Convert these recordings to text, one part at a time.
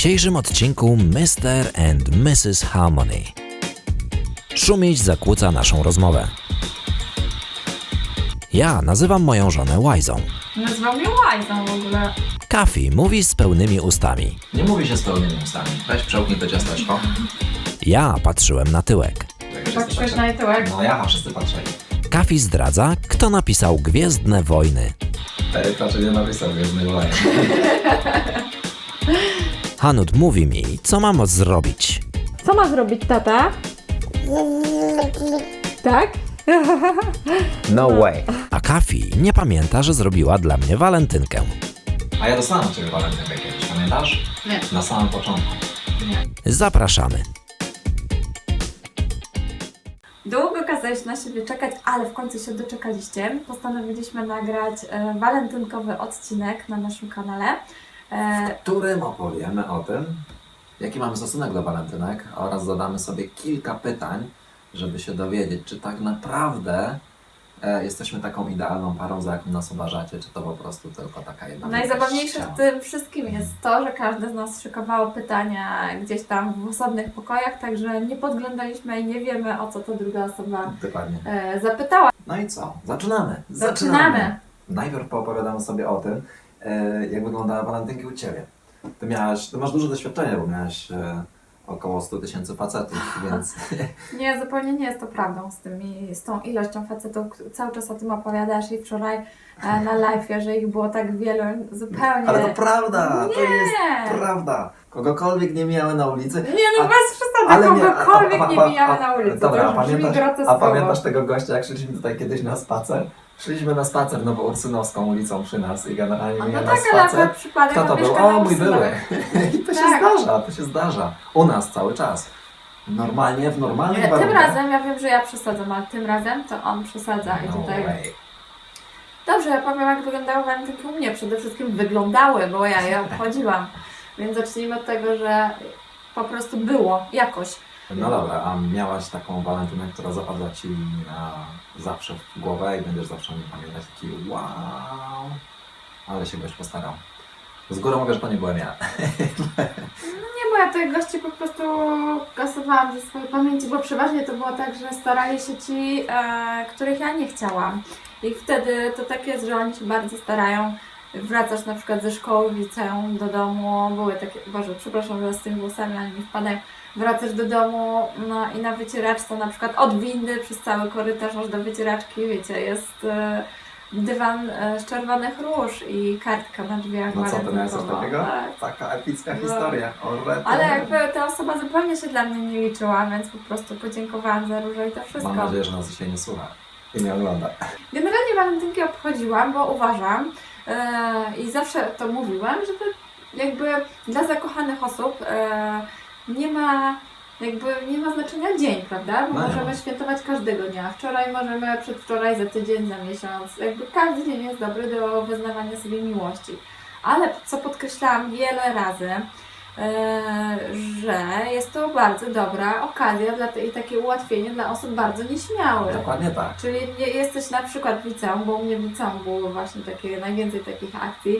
W dzisiejszym odcinku Mr. and Mrs. Harmony. Szumieć zakłóca naszą rozmowę. Ja nazywam moją żonę Łajzą. Nazwał mnie łajzą w ogóle. Kafi mówi z pełnymi ustami. Nie mówi się z pełnymi ustami. Weź przełknij to ciasteczko. Ja patrzyłem na tyłek. Patrzyłeś na tyłek. No ja, wszyscy patrzyli. Kafi zdradza, kto napisał Gwiezdne Wojny. Eryk raczej nie napisał Gwiezdnego Wojny. Hanud mówi mi, co mam zrobić. Co ma zrobić tata? Tak? No way. A Kafi nie pamięta, że zrobiła dla mnie walentynkę. A ja dostałem od Ciebie walentynkę kiedyś, pamiętasz? Nie. Na samym początku. Zapraszamy. Długo kazaliście na siebie czekać, ale w końcu się doczekaliście. Postanowiliśmy nagrać e, walentynkowy odcinek na naszym kanale. E, W którym opowiemy o tym, jaki mamy stosunek do walentynek oraz zadamy sobie kilka pytań, żeby się dowiedzieć, czy tak naprawdę e, jesteśmy taką idealną parą, za jaką nas uważacie, czy to po prostu tylko taka jedna najzabawniejsze w tym wszystkim jest to, że każdy z nas szykowało pytania gdzieś tam w osobnych pokojach, także nie podglądaliśmy i nie wiemy o co to druga osoba Dokładnie. e, zapytała. No i co? Zaczynamy. Zaczynamy. Najpierw poopowiadamy sobie o tym, e, jak wyglądały walentynki u Ciebie. Ty, miałaś, ty masz duże doświadczenie, bo miałaś e, około 100 tysięcy facetów, więc Nie, zupełnie nie jest to prawdą z, tymi, z tą ilością facetów. Cały czas o tym opowiadasz i wczoraj e, na live, że ich było tak wielu, zupełnie. Ale to prawda, to Nie. jest prawda. Kogokolwiek nie mijały na ulicy. Nie no, A- bez przesady, nie- kogokolwiek a- a- nie a- mijamy a- na ulicy. dobra, to a pamiętasz-. A pamiętasz tego gościa, jak szliśmy tutaj kiedyś na spacer? Szliśmy na spacer Nowoursynowską ulicą przy nas i generalnie No, mija no nas tak, ale spacer. akurat przypadek Kto to był? mieszka na O, mój Ursynowie. były. I to się Tak. zdarza, to się zdarza. U nas cały czas. Normalnie, w normalnych Nie, tym warunkach. razem, ja wiem, że ja przesadzam, ale tym razem to on przesadza i No tutaj... way. Dobrze, ja powiem jak wyglądały walentynki u mnie. Przede wszystkim wyglądały, bo ja je obchodziłam. Więc zacznijmy od tego, że po prostu było jakoś. No dobra, a miałaś taką walentynę, która zapadła Ci na zawsze w głowę i będziesz zawsze o niej pamiętać taki wow, ale się goś postarał. Z góry mówię, że to nie byłem ja. Nie, bo ja tych gości po prostu kasowałam ze swojej pamięci, bo przeważnie to było tak, że starali się ci, e, których ja nie chciałam. I wtedy to tak jest, że oni się bardzo starają. Wracasz na przykład ze szkoły liceum do domu, były takie, Boże, przepraszam, że z tymi włosami, ale mi wpadają. Wracasz do domu no, i na wycieraczce na przykład od windy przez cały korytarz aż do wycieraczki, wiecie, jest e, dywan e, z czerwonych róż i kartka na drzwiach No co, to miałeś coś takiego? Tak. Taka epicka No. historia. O, rety. Ale jakby ta osoba zupełnie się dla mnie nie liczyła, więc po prostu podziękowałam za różę i to wszystko. Mam nadzieję, że nas dzisiaj nie słucha i nie ogląda. Generalnie walentynki obchodziłam, bo uważam e, i zawsze to mówiłam, że to jakby dla zakochanych osób e, nie ma jakby nie ma znaczenia dzień, prawda? Bo No możemy świętować każdego dnia. Wczoraj możemy, przedwczoraj, za tydzień, za miesiąc. Jakby każdy dzień jest dobry do wyznawania sobie miłości. Ale co podkreślałam wiele razy, e, że jest to bardzo dobra okazja dla te, i takie ułatwienie dla osób bardzo nieśmiałych. Dokładnie tak. Czyli nie jesteś na przykład w liceum, bo u mnie w liceum było właśnie takie najwięcej takich akcji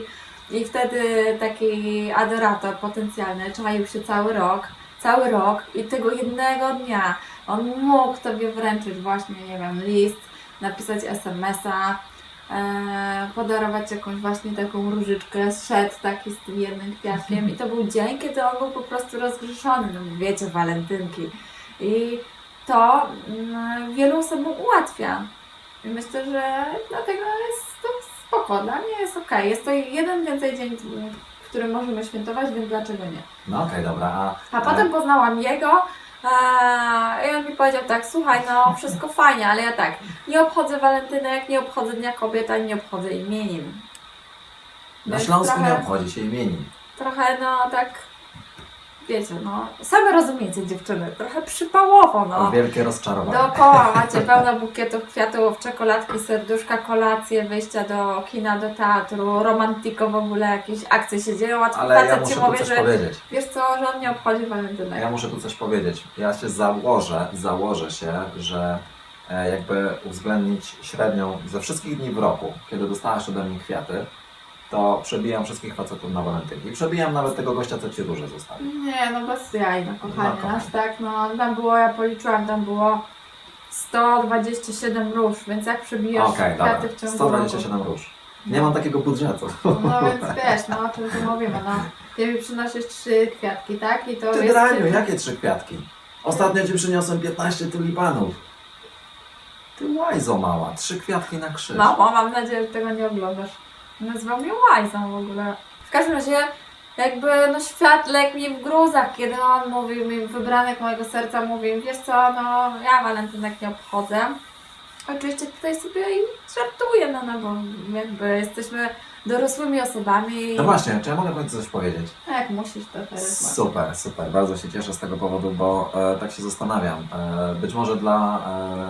i wtedy taki adorator potencjalny czaił się cały rok, cały rok i tego jednego dnia on mógł Tobie wręczyć właśnie, nie wiem, list, napisać SMS-a, e, podarować jakąś właśnie taką różyczkę, szedł taki z tym jednym kwiatkiem i to był dzień, kiedy on był po prostu rozgrzeszony, no wiecie, walentynki. I to mm, wielu osobom ułatwia. I myślę, że dlatego jest to spoko, dla mnie jest okej. Jest to jeden więcej dzień, którym możemy świętować, więc dlaczego nie? No okej, dobra. A, A potem poznałam jego i on mi powiedział tak, słuchaj, no wszystko fajnie, ale ja tak, nie obchodzę walentynek, nie obchodzę Dnia Kobiet, ani nie obchodzę imienin. na Więc Śląsku trochę- nie obchodzi się imienin. Trochę, no tak, wiecie, no, same rozumiecie dziewczyny, trochę przypałowo, no. Wielkie rozczarowanie. Dookoła macie pełno bukietów kwiatów, czekoladki, serduszka, kolacje, wyjścia do kina, do teatru, romantiko w ogóle, jakieś akcje się dzieją, a Ale ja muszę ci tu mówi, coś że powiedzieć. wiesz co, że on nie obchodzi walentynek. Ja muszę tu coś powiedzieć. Ja się założę, założę się, że e, jakby uwzględnić średnią ze wszystkich dni w roku, kiedy dostałaś ode mnie kwiaty, to przebijam wszystkich facetów na walentynki. Przebijam nawet tego gościa, co ci róże zostawił. Nie, no bez jaj, no kochanie, No, kochanie. aż tak, no tam było, ja policzyłam, tam było 127 róż, więc jak przebijasz Okej, dobra. kwiaty w ciągu 127 róż. Nie mam takiego budżetu. roku. No więc wiesz, no o czym tu mówimy, no. Ty mi przynosisz trzy kwiatki, tak? I to Ty jest... draniu, jakie trzy kwiatki? Ostatnio ci przyniosłem 15 tulipanów. Ty łajzo mała, trzy kwiatki na krzyż. Mamo, mam nadzieję, że tego nie oglądasz. Nazwał mnie łajzą w ogóle. W każdym razie, jakby no świat legł mi w gruzach, kiedy on mówił mi, wybranek mojego serca mówił, wiesz co, no ja walentynek nie obchodzę. Oczywiście tutaj sobie i żartuję, no, no bo jakby jesteśmy dorosłymi osobami. No właśnie, czy ja mogę w końcu coś powiedzieć? Tak, musisz to teraz. Super, super. Bardzo się cieszę z tego powodu, bo e, tak się zastanawiam. E, być może dla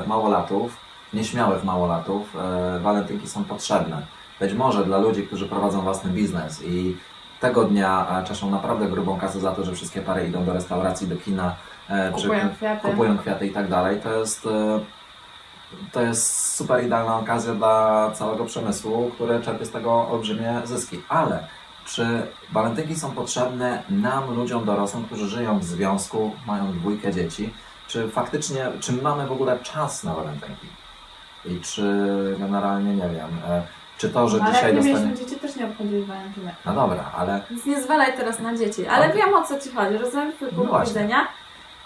e, małolatów, nieśmiałych małolatów, e, walentynki są potrzebne. Być może dla ludzi, którzy prowadzą własny biznes i tego dnia e, czeszą naprawdę grubą kasę za to, że wszystkie pary idą do restauracji, do kina, e, czy Kupują kwiaty. kupują kwiaty i tak dalej. To jest, e, to jest super idealna okazja dla całego przemysłu, który czerpie z tego olbrzymie zyski. Ale czy walentynki są potrzebne nam, ludziom dorosłym, którzy żyją w związku, mają dwójkę dzieci? Czy faktycznie, czy my mamy w ogóle czas na walentynki? I czy generalnie, nie wiem, czy to, że No, Ale dzisiaj jak nie dostanie... mieliśmy dzieci, też nie obchodzili walentynek. No dobra, ale Więc nie zwalaj teraz na dzieci. Ale wiem o co ci chodzi, rozumiem twój No punkt właśnie. widzenia.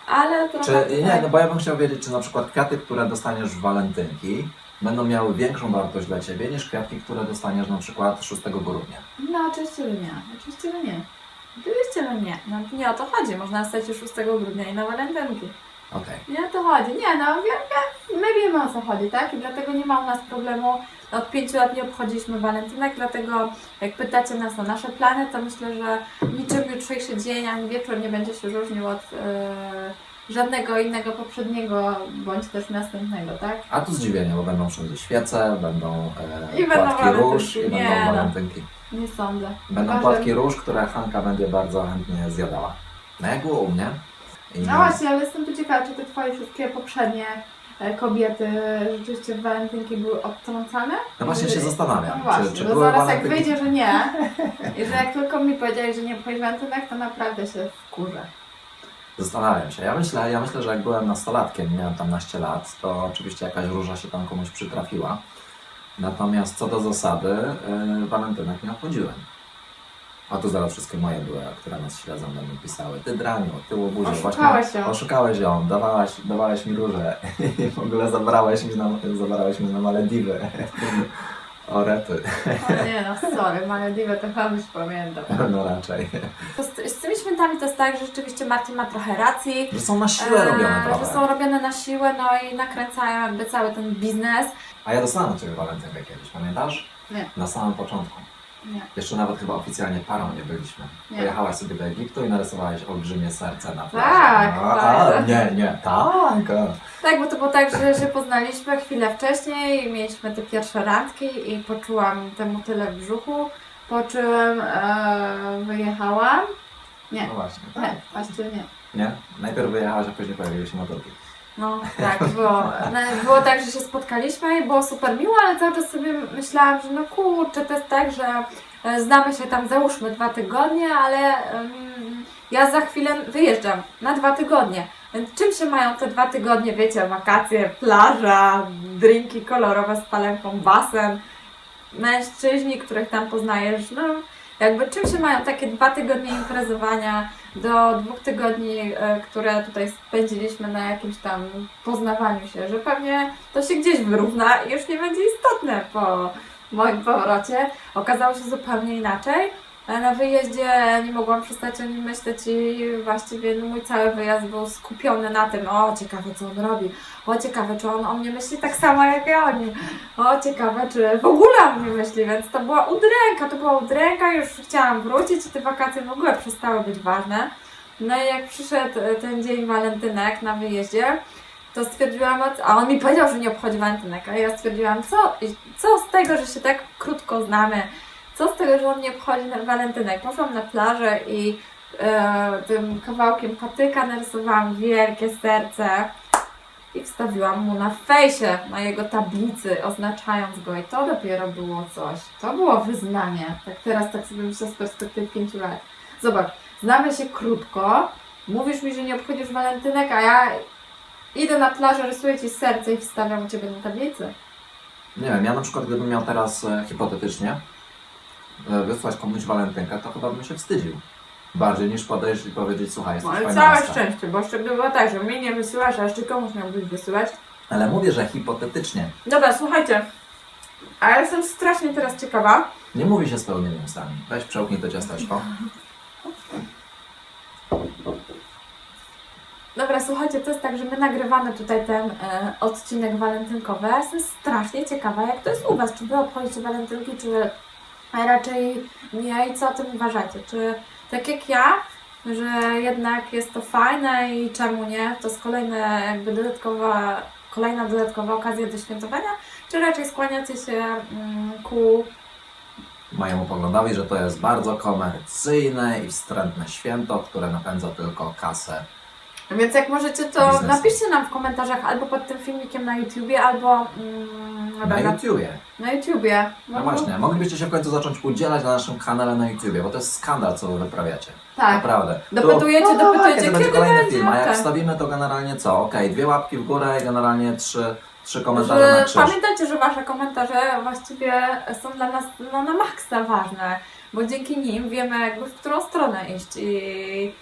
Ale trochę czy, nie, tak. no bo ja bym chciał wiedzieć, czy na przykład kwiaty, które dostaniesz w walentynki, będą miały większą wartość dla Ciebie niż kwiatki, które dostaniesz na przykład 6 grudnia. No oczywiście, że nie. Oczywiście, że nie. Oczywiście, że nie. No nie o to chodzi. Można stać już 6 grudnia i na walentynki. Okej. Nie o to chodzi. Nie no, wiem, wiem, my wiemy o co chodzi, tak? I dlatego nie ma u nas problemu. Od 5 lat nie obchodziliśmy walentynek, dlatego jak pytacie nas o nasze plany, to myślę, że niczym jutrzejszy dzień ani wieczór nie będzie się różnił od e, żadnego innego poprzedniego bądź też następnego, tak? A tu zdziwienie, bo będą wszędzie świece, będą e, I będą płatki walentynki. róż i Nie, będą no. walentynki. Nie sądzę. Będą płatki róż, które Hanka będzie bardzo chętnie zjadała. No jak było u mnie? No właśnie, ale jestem tu ciekawa, czy te Twoje wszystkie poprzednie e, kobiety rzeczywiście w walentynki były odtrącane? No właśnie się No zastanawiam, właśnie, czy, czy bo były zaraz jak walentynki- wyjdzie, że nie, i że jak tylko mi powiedziałeś, że nie obchodzisz walentynek, to naprawdę się wkurzę. Zastanawiam się. Ja myślę, ja myślę, że jak byłem nastolatkiem, miałem tam naście lat, to oczywiście jakaś róża się tam komuś przytrafiła. Natomiast co do zasady, yy, walentynek nie obchodziłem. A tu zaraz wszystkie moje były, które nas śledzą, będą pisały. Ty draniu, ty łobuzie. Oszukałeś ją. Oszukałeś ją, dawałaś, dawałaś mi róże i w ogóle zabrałeś mi na, zabrałeś mi na Malediwy. O rety, O nie no, sorry, Malediwy to chyba już pamiętam. no raczej. To z, z tymi świętami to jest tak, że rzeczywiście Marcin ma trochę racji. Że są na siłę robione e, trochę. że są robione na siłę, no i nakręcają jakby cały ten biznes. A ja dostałem od Ciebie walentynkę kiedyś, pamiętasz? Nie. Na samym początku. Nie. Jeszcze nawet chyba oficjalnie parą nie byliśmy. Nie. Pojechałaś sobie do Egiptu i narysowałeś olbrzymie serce na plaży. Tak, no, a, bardzo. Nie, nie, tak. a. Tak, bo to było tak, że się poznaliśmy chwilę wcześniej, mieliśmy te pierwsze randki i poczułam te motyle w brzuchu, po czym e, wyjechałam. Nie, No właśnie. nie, właściwie nie. Nie? Najpierw wyjechałaś, a później pojawiły się motorki. No tak, było, no, było tak, że się spotkaliśmy i było super miło, ale cały czas sobie myślałam, że no kurczę, to jest tak, że e, znamy się tam załóżmy dwa tygodnie, ale em, ja za chwilę wyjeżdżam na dwa tygodnie. Więc czym się mają te dwa tygodnie, wiecie, wakacje, plaża, drinki kolorowe z palenką, basen, mężczyźni, których tam poznajesz, no jakby czym się mają takie dwa tygodnie imprezowania do dwóch tygodni, e, które tutaj spędziliśmy na jakimś tam poznawaniu się, że pewnie to się gdzieś wyrówna i już nie będzie istotne po moim powrocie. Okazało się zupełnie inaczej. Na wyjeździe nie mogłam przestać o nim myśleć i właściwie no, mój cały wyjazd był skupiony na tym, o ciekawe co on robi, o ciekawe czy on o mnie myśli tak samo jak ja o nim, o ciekawe czy w ogóle o mnie myśli, więc to była udręka, to była udręka, już chciałam wrócić i te wakacje w ogóle przestały być ważne. No i jak przyszedł e, ten dzień walentynek na wyjeździe, to stwierdziłam, a on mi powiedział, że nie obchodzi walentynek, a ja stwierdziłam, co, co z tego, że się tak krótko znamy, co z tego, że on nie obchodzi na walentynek. Poszłam na plażę i e, tym kawałkiem patyka narysowałam wielkie serce i wstawiłam mu na fejsie, na jego tablicy, oznaczając go i to dopiero było coś. To było wyznanie. Tak teraz tak sobie myślę z perspektywy pięciu lat. Zobacz, znamy się krótko, mówisz mi, że nie obchodzisz walentynek, a ja idę na plażę, rysuję Ci serce i wstawiam u Ciebie na tablicy. Nie wiem, ja na przykład gdybym miał teraz e, hipotetycznie wysłać komuś walentynkę, to chyba bym się wstydził. Bardziej niż podejść i powiedzieć, słuchaj, No, jesteś ale fajna całe laska. szczęście, bo jeszcze gdyby było tak, że mnie nie wysyłasz, a jeszcze komuś miałbyś wysyłać. Ale mówię, że hipotetycznie. Dobra, słuchajcie, a ja jestem strasznie teraz ciekawa. Nie mówi się z pełnymi ustami. Weź przełknij to ciasteczko. Dobra, słuchajcie, to jest tak, że my nagrywamy tutaj ten e, odcinek walentynkowy. Ja jestem strasznie ciekawa, jak to jest u Was. Czy Wy obchodzicie walentynki, czy raczej nie? I co o tym uważacie? Czy tak jak ja, że jednak jest to fajne i czemu nie? To jest kolejna jakby dodatkowa, kolejna dodatkowa okazja do świętowania? Czy raczej skłaniacie się mm, ku Mojemu poglądowi, że to jest bardzo komercyjne i wstrętne święto, które napędza tylko kasę. Więc jak możecie, to Biznesu. napiszcie nam w komentarzach albo pod tym filmikiem na YouTubie, albo mm, Na dobra, YouTubie. na YouTubie. No właśnie, moglibyście się w końcu zacząć udzielać na naszym kanale na YouTubie, bo to jest skandal, co wy wyprawiacie. Tak. Naprawdę. Dopytujecie, To- no, dopytujecie, kiedy będzie kiedy kolejny będzie? film, a jak Tak. wstawimy, to generalnie co? Okej, dwie łapki w górę i generalnie trzy, trzy komentarze na Że krzyż. pamiętajcie, że Wasze komentarze właściwie są dla nas no, na maksa ważne, bo dzięki nim wiemy jakby w którą stronę iść i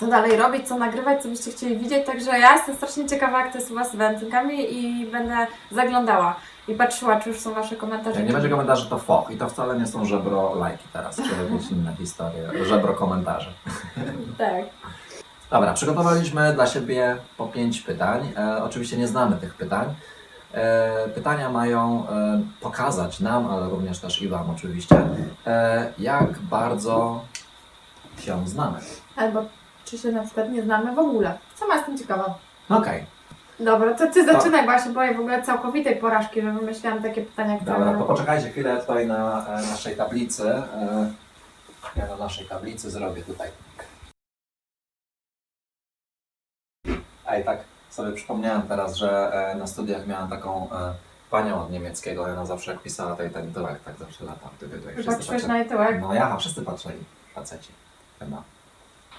co dalej robić, co nagrywać, co byście chcieli widzieć, także ja jestem strasznie ciekawa, jak to jest u Was z walentynkami i będę zaglądała i patrzyła, czy już są Wasze komentarze. Jak nie będzie komentarzy, to foch. I to wcale nie są żebro lajki teraz, czy jakieś inne historie. Żebro komentarzy. Tak. Dobra, przygotowaliśmy dla siebie po pięć pytań. E, oczywiście nie znamy tych pytań. E, pytania mają e, pokazać nam, ale również też i Wam oczywiście, e, jak bardzo się znamy. Albo czy się na przykład nie znamy w ogóle. Sama jestem ciekawa. Okej, Dobra, to ty zaczynaj, bo ja w ogóle całkowitej porażki, że wymyśliłam takie pytania, które... dobra, to poczekajcie chwilę tutaj na e, naszej tablicy. E, ja na naszej tablicy zrobię tutaj. Ej, tak sobie przypomniałem teraz, że e, na studiach miałem taką e, panią od niemieckiego, ona zawsze jak pisała to i ten to tak, zawsze latał. Ty, ty, ty, wszyscy patrzyli. na jej tyłek? No ja, wszyscy patrzyli, faceci. Chyba.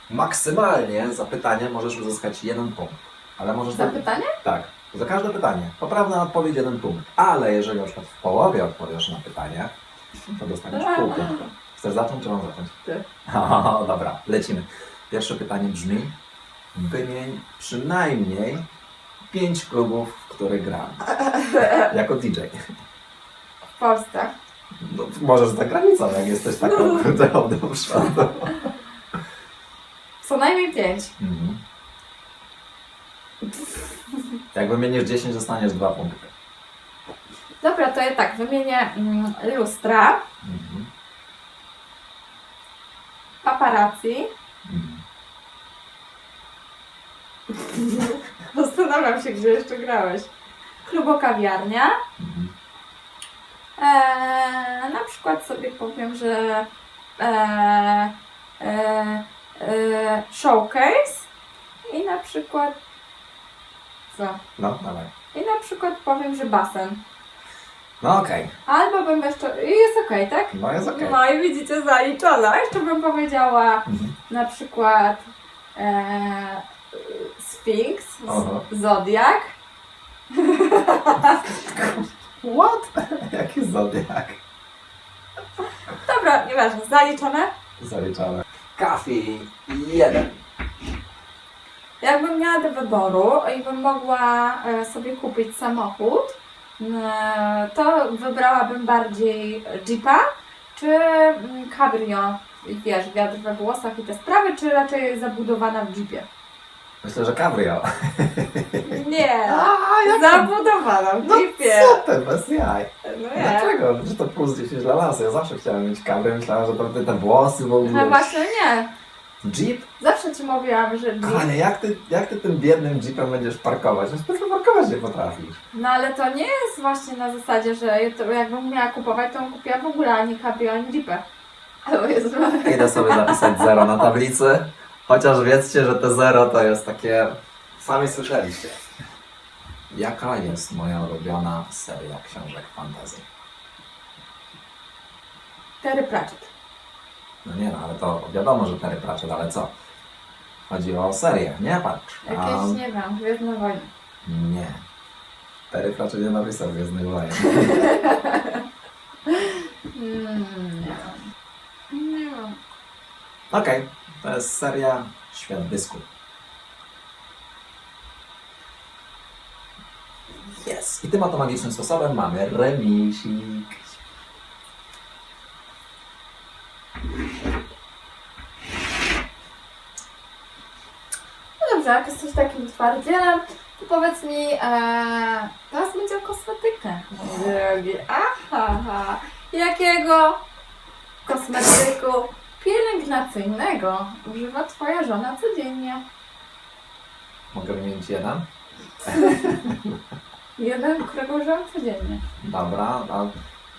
Maksymalnie za pytanie możesz uzyskać jeden punkt. Ale możesz... Za pytanie? Tak, za każde pytanie. Poprawna odpowiedź jeden punkt. Ale jeżeli na przykład w połowie odpowiesz na pytanie, to dostaniesz pół punktu. Chcesz zacząć, czy mam zacząć? Ty. O, dobra, lecimy. Pierwsze pytanie brzmi: wymień przynajmniej pięć klubów, w których gram. Jako DJ. W Polsce. No, możesz za granicą, jak jesteś taką kurde dobrą Co najmniej pięć. Mhm. Jak wymienisz 10, dostaniesz dwa punkty. Dobra, to ja tak, wymienię mm, lustra, Mhm. paparazzi. Mhm. Zastanawiam się, gdzie jeszcze grałeś. Klubokawiarnia. Mhm. Eee, na przykład sobie powiem, że eee, eee, showcase i na przykład co? No, dawaj. I na przykład powiem, że basen. No okej, Albo bym jeszcze. i Jest okej, tak? no jest okej. No i widzicie, zaliczona. Jeszcze bym powiedziała Mhm. na przykład e, Sphinx, z, Zodiak. What? Jaki zodiak? Dobra, nieważne, zaliczone. Zaliczamy. Kafi jeden. Jakbym miała do wyboru i bym mogła e, sobie kupić samochód, to wybrałabym bardziej Jeepa czy Cabrio. Wiesz, wiatr we włosach i te sprawy, czy raczej zabudowana w Jeepie? Myślę, że cabrio. Nie, A, w No Jeepie. co ty, bez jaj. No nie. Dlaczego? Że to plus 10 dla nas. Ja zawsze chciałem mieć cabrio. Myślałem, że to te, włosy w ogóle. No właśnie nie. Jeep? Zawsze Ci mówiłam, że Jeep. Kochanie, jak ty, jak ty tym biednym jeepem będziesz parkować? No specjalnie parkować nie potrafisz. No ale to nie jest właśnie na zasadzie, że to jakbym miała kupować, to bym kupiła w ogóle ani Cabrio, ani Jeepę. Ale jest Idę sobie zapisać zero na tablicy. Chociaż wiedzcie, że te zero to jest takie Sami słyszeliście. Jaka jest moja ulubiona seria książek fantasy? Terry Pratchett. No nie no, ale to wiadomo, że Terry Pratchett, ale co? Chodzi o serię, nie patrz. A, Jakieś, nie wiem, Gwiezdne Wojny. nie. Terry Pratchett nie napisał Gwiezdnych Wojen. Mm, nie wiem. Nie wiem. Okej, to jest seria Świat Dysku. Jest. I tym oto sposobem mamy remisik. No dobrze, jak jesteś takim twardzielem, to powiedz mi, e, teraz będzie o kosmetykach, mój drogi. Aha, aha. Jakiego kosmetyku pielęgnacyjnego używa Twoja żona codziennie? Mogę wymienić jeden? Jeden, którego używam codziennie. Dobra, a,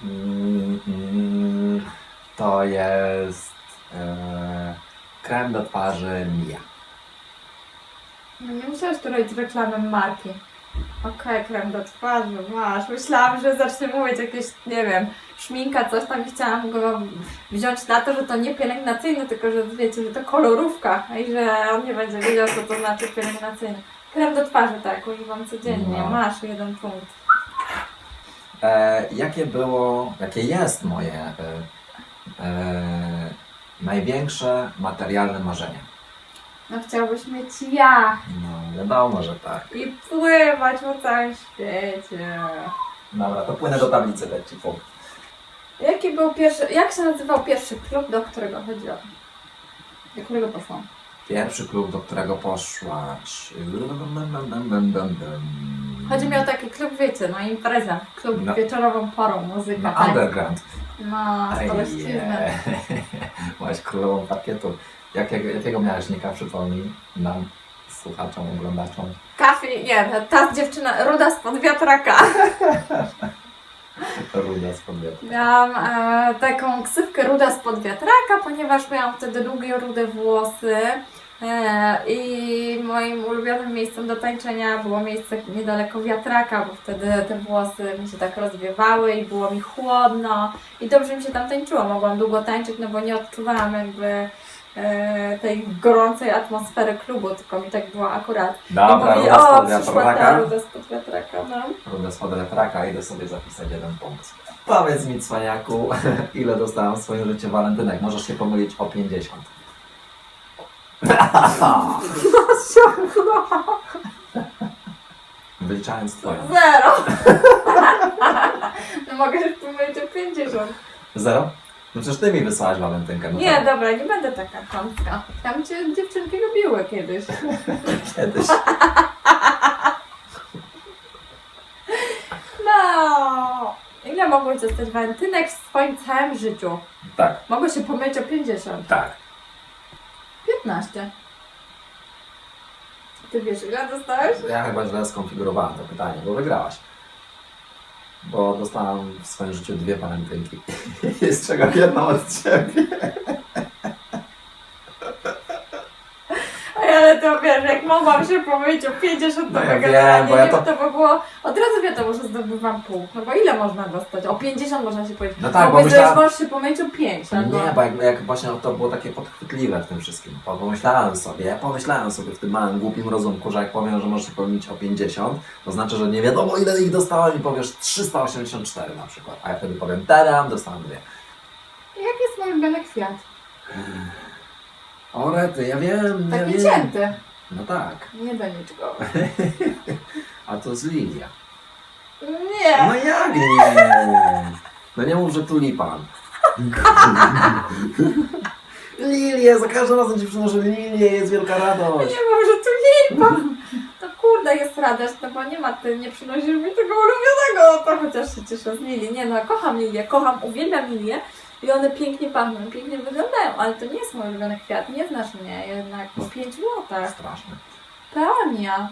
mm, mm, to jest e, krem do twarzy Mia. No nie musiałeś tu robić reklamy marki. Okej, krem do twarzy, masz. Myślałam, że zacznie mówić jakieś, nie wiem, szminka, coś tam i chciałam go wziąć na to, że to nie pielęgnacyjny, tylko że wiecie, że to kolorówka i że on nie będzie wiedział, co to znaczy pielęgnacyjny. Krem do twarzy, tak, używam codziennie. No. Masz jeden punkt. E, jakie było, jakie jest moje e, e, największe materialne marzenie? No chciałbyś mieć ja No, wiadomo, że tak. i pływać po całym świecie. Dobra, to płynę do tablicy, dać ci punkt. Jaki był pierwszy, jak się nazywał pierwszy klub, do którego chodziłam? Do którego poszłam? Pierwszy klub, do którego poszłaś. Chodzi mi o taki klub, wiecie, no impreza, klub No. wieczorową porą, muzyka, No, tańce. underground. No, starościzny. Byłaś królową parkietu. Jakiego, jakiego miałeś nika, przypomnij nam, słuchaczom, oglądaczom. Kafi, nie, ta dziewczyna, ruda spod wiatraka. Ruda z podwietu. Miałam e, taką ksywkę ruda spod wiatraka, ponieważ miałam wtedy długie, rude włosy. E, I moim ulubionym miejscem do tańczenia było miejsce niedaleko wiatraka, bo wtedy te włosy mi się tak rozwiewały i było mi chłodno. I dobrze mi się tam tańczyło. Mogłam długo tańczyć, no bo nie odczuwałam jakby tej gorącej atmosfery klubu, tylko mi tak było akurat. Dobra, mówi, ruda o, spod wiatraka. ruda spod wiatraka, no. Ruda spod wiatraka, idę sobie zapisać jeden punkt. Powiedz mi, cwaniaku, ile dostałam w swoim życiu walentynek? Możesz się pomylić o 50. Wyliczając twoją. Zero! no mogę się pomylić o 50. Zero? No przecież ty mi wysłałaś walentynkę. No Nie, tak. dobra, nie będę taka kąska. Tam cię dziewczynki lubiły kiedyś. Kiedyś. No! Ile mogłeś dostać walentynek w swoim całym życiu? Tak, Mogę się pomylić o 50. tak. 15. Ty wiesz, ile dostałeś? Ja chyba źle skonfigurowałem to pytanie, bo wygrałaś. Bo dostałam w swoim życiu dwie walentynki. Z czego jedną od ciebie. Ale to wiesz, jak mogłam się pomylić o 50, to No ja mega wiem, bo ja nie? to- to by było... Od razu wiadomo, że zdobywam pół. No bo ile można dostać? O 50 można się powiedzieć. No tak, bo że możesz się pomylić o 5. albo... Nie, bo jak, jak właśnie to było takie podchwytliwe w tym wszystkim. Bo Pomyślałem sobie, ja pomyślałem sobie w tym małym, głupim rozumku, że jak powiem, że możesz się pomylić o 50, to znaczy, że nie wiadomo ile ich dostałem i powiesz 384 na przykład. A ja wtedy powiem, tadam, dostałem dwie. Jaki jest mój ulubiony kwiat? O rety, ja wiem, ja Taki wiem. No tak, Nie doniczkowy. a to z Lilia. Nie. No jak nie? No nie mów, że tulipan. Lilie, za każdym razem ci przynoszę lilię, jest wielka radość. Nie wiem, że tu lipa. To kurde jest radość, no bo nie ma, ty nie przynosisz mi tego ulubionego, no to chociaż się cieszę z lilii. Nie no, kocham lilię, kocham, uwielbiam lilię i one pięknie pachną, pięknie wyglądają, ale to nie jest mój ulubiony kwiat, nie znasz mnie jednak po 5 latach. Straszne. Peonia,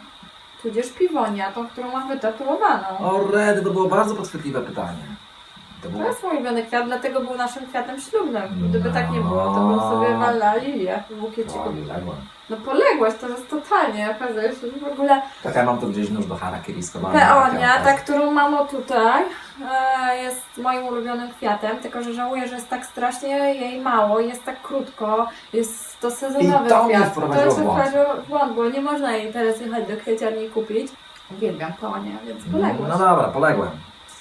tudzież piwonia, tą, którą mam wytatuowaną. O rety, to było bardzo podchwytliwe pytanie. To To było... jest mój ulubiony kwiat, dlatego był naszym kwiatem ślubnym. Gdyby No. tak nie było, to bym sobie walnęła lilię w bukieciku. No poległość, to jest totalnie, okazuje się, że w ogóle Tak, ja mam tu gdzieś nóż do harakiri schowany. peonia, ta, którą mam o tutaj, jest moim ulubionym kwiatem, tylko że żałuję, że jest tak strasznie jej mało, jest tak krótko, jest to sezonowy I to mnie kwiat. wprowadziło jest w błąd. wprowadziło w błąd, bo nie można jej teraz jechać do kwieciarni i kupić. Uwielbiam peonię, więc poległość. No dobra, poległem.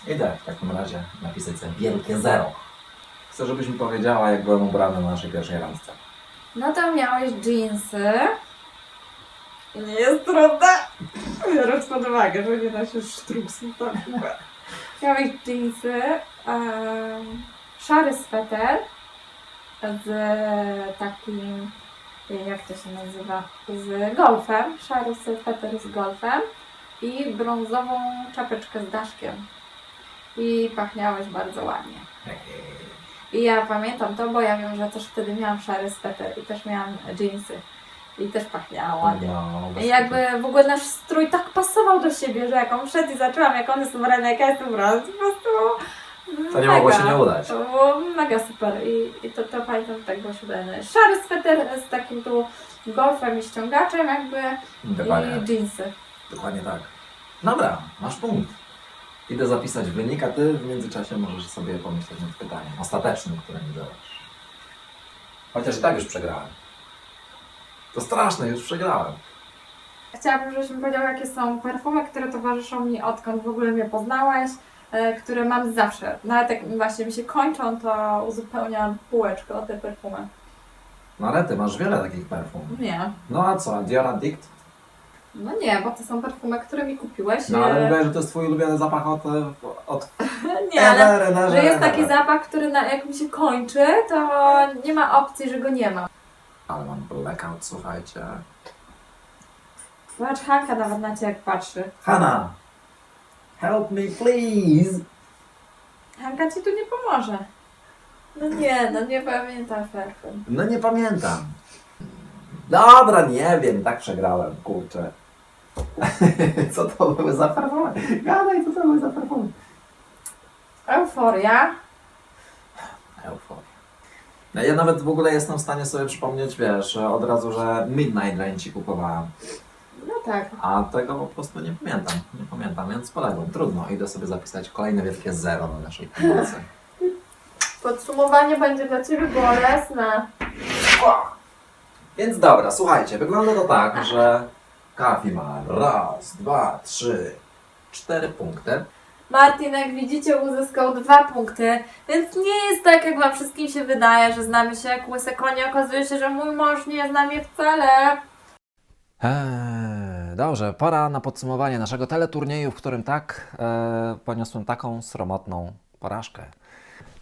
Idę w takim razie napisać sobie wielkie zero. Chcę, żebyś mi powiedziała, jak byłem ubrany na naszej pierwszej randce. No to miałeś jeansy. I nie jest trudne. Biorąc pod uwagę, że nie da się sztrupsów tam. Miałeś jeansy, szary sweter z takim, jak to się nazywa, z golfem, szary sweter z golfem i brązową czapeczkę z daszkiem. I pachniałeś bardzo ładnie. I ja pamiętam to, bo ja wiem, że też wtedy miałam szary sweter i też miałam jeansy. I też pachniała ładnie. No, bez I jakby w ogóle nasz strój tak pasował do siebie, że jak on wszedł i zaczęłam, jak on jest ubrany, jak ja jestem ubrana, to po prostu To nie mogło się nie udać. To było mega super i, i to, to pamiętam, że tak było się ubrane. Szary sweter z takim tu golfem i ściągaczem jakby Dokładnie. i jeansy. Dokładnie tak. Dobra, masz punkt. Idę zapisać wynik, a ty w międzyczasie możesz sobie pomyśleć nad pytaniem ostatecznym, które mi zadasz. Chociaż i tak już przegrałem. To straszne, już przegrałem. Chciałabym, żebyś mi powiedział, jakie są perfumy, które towarzyszą mi odkąd w ogóle mnie poznałeś, e, które mam zawsze. Nawet jak właśnie mi się kończą, to uzupełniam półeczkę o te perfumy. No ale ty masz wiele takich perfum. Nie. No a co, Dior Addict? No nie, bo to są perfumy, które mi kupiłeś. No ale e, mówię, że to jest twój ulubiony zapach od, od Nie, ale że jest taki zapach, który na, jak mi się kończy, to nie ma opcji, że go nie ma. Ale mam blackout, słuchajcie. Zobacz, Hanka nawet na ciebie jak patrzy. Hanna! Help me please! Hanka ci tu nie pomoże. No nie, no nie pamiętam perfum. No nie pamiętam. Dobra, nie wiem, tak przegrałem, kurczę. co to były za perfumy? Gadaj, co to były za perfumy? Euforia. Euforia. Ja nawet w ogóle jestem w stanie sobie przypomnieć, wiesz, od razu, że Midnight Rain ci kupowałem. No tak. A tego po prostu nie pamiętam. Nie pamiętam, więc poległem. Trudno, idę sobie zapisać kolejne wielkie zero na naszej pomocy. Podsumowanie będzie dla ciebie bolesne. Więc dobra, słuchajcie, wygląda to tak, że Kafi ma raz, dwa, trzy, cztery punkty. Martin, jak widzicie, uzyskał dwa punkty, więc nie jest tak, jak wam wszystkim się wydaje, że znamy się jak łyse konie. Okazuje się, że mój mąż nie zna mnie wcale. Eee, dobrze, pora na podsumowanie naszego teleturnieju, w którym tak e, poniosłem taką sromotną porażkę.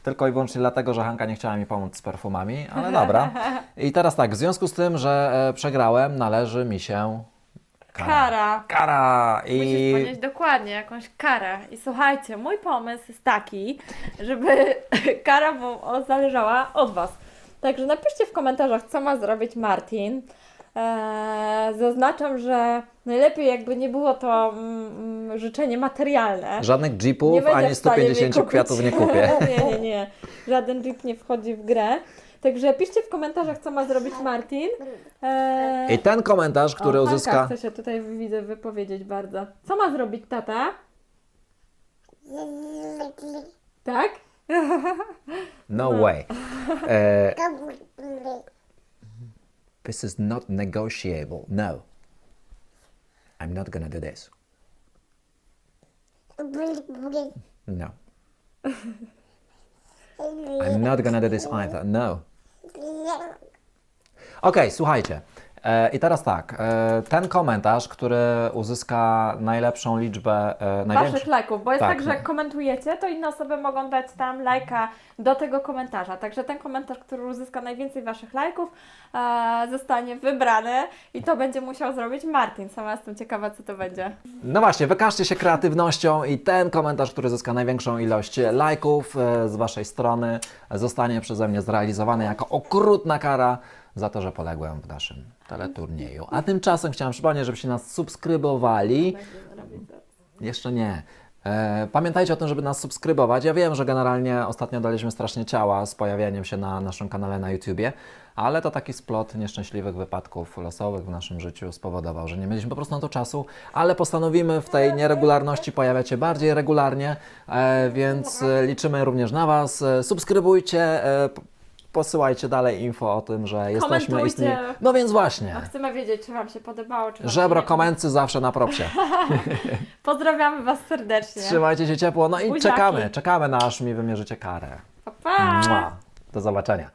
Tylko i wyłącznie dlatego, że Hanka nie chciała mi pomóc z perfumami, ale dobra. I teraz tak, w związku z tym, że e, przegrałem, należy mi się kara. Kara. Musisz I ponieść dokładnie jakąś karę. I słuchajcie, mój pomysł jest taki, żeby kara bo- zależała od Was. Także napiszcie w komentarzach, co ma zrobić Martin. Eee, zaznaczam, że najlepiej jakby nie było to mm, mm, życzenie materialne. żadnych jeepów będzie ani w stanie mnie 150 kupić. kwiatów nie kupię. nie, nie, nie. Żaden jeep nie wchodzi w grę. Także piszcie w komentarzach, co ma zrobić Martin. Eee, I ten komentarz, który o, Hanka uzyska... chce się tutaj widzę wypowiedzieć bardzo. Co ma zrobić tata? Tak? No way. E, this is not negotiable. No. I'm not gonna do this. No. I'm not gonna do this either. No. Okej, słuchajcie. E, I teraz tak. E, ten komentarz, który uzyska najlepszą liczbę, e, największą. Waszych lajków, bo jest Tak, tak, że jak komentujecie, to inne osoby mogą dać tam lajka do tego komentarza. Także ten komentarz, który uzyska najwięcej Waszych lajków, zostanie wybrany i to będzie musiał zrobić Martin. Sama jestem ciekawa, co to będzie. No właśnie, wykażcie się kreatywnością i ten komentarz, który zyska największą ilość lajków z Waszej strony, zostanie przeze mnie zrealizowany jako okrutna kara za to, że poległem w naszym teleturnieju. A tymczasem chciałem przypomnieć, żebyście nas subskrybowali. Jeszcze nie. E, Pamiętajcie o tym, żeby nas subskrybować. Ja wiem, że generalnie ostatnio daliśmy strasznie ciała z pojawianiem się na naszym kanale na YouTubie, ale to taki splot nieszczęśliwych wypadków losowych w naszym życiu spowodował, że nie mieliśmy po prostu na to czasu, ale postanowimy w tej nieregularności pojawiać się bardziej regularnie, e, więc liczymy również na Was. E, Subskrybujcie, posyłajcie dalej info o tym, że jesteśmy Komentujcie. istnieje. No więc właśnie. No, chcemy wiedzieć, czy Wam się podobało, czy wam się Żebro nie komency zawsze na propsie. Pozdrawiamy Was serdecznie. Trzymajcie się ciepło, no i Buziaki. czekamy, czekamy na aż mi wymierzycie karę. Pa, pa. Mua. Do zobaczenia.